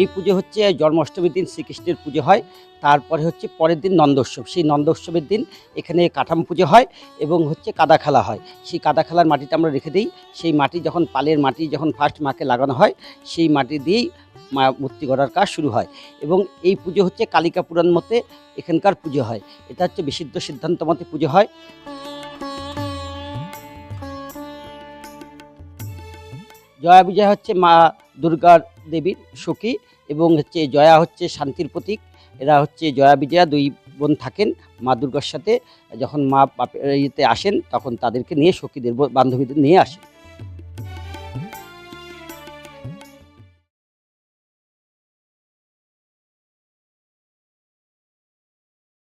এই পুজো হচ্ছে জন্মাষ্টমীর দিন শ্রীকৃষ্ণের পুজো হয়। তারপরে হচ্ছে পরের দিন নন্দোৎসব। সেই নন্দোৎসবের দিন এখানে কাঠাম পুজো হয় এবং হচ্ছে কাদা খেলা হয়। সেই কাদা খেলার মাটিটা আমরা রেখে দিই। সেই মাটি যখন পালের মাটি যখন ফার্স্ট মাকে লাগানো হয়, সেই মাটি দিয়েই মা মূর্তি গড়ার কাজ শুরু হয়। এবং এই পুজো হচ্ছে কালিকা পুরাণ মতে এখানকার পুজো হয়। এটা হচ্ছে বিশুদ্ধ সিদ্ধান্ত মতে পুজো হয়। জয়া বিজয়া হচ্ছে মা দুর্গার দেবীর সখী এবং হচ্ছে জয়া হচ্ছে শান্তির প্রতীক। এরা হচ্ছে জয়া বিজয়া দুই বোন থাকেন মা দুর্গার সাথে। যখন মা বাপের ইয়েতে আসেন তখন তাদেরকে নিয়ে সখীদের বান্ধবীদের নিয়ে আসেন।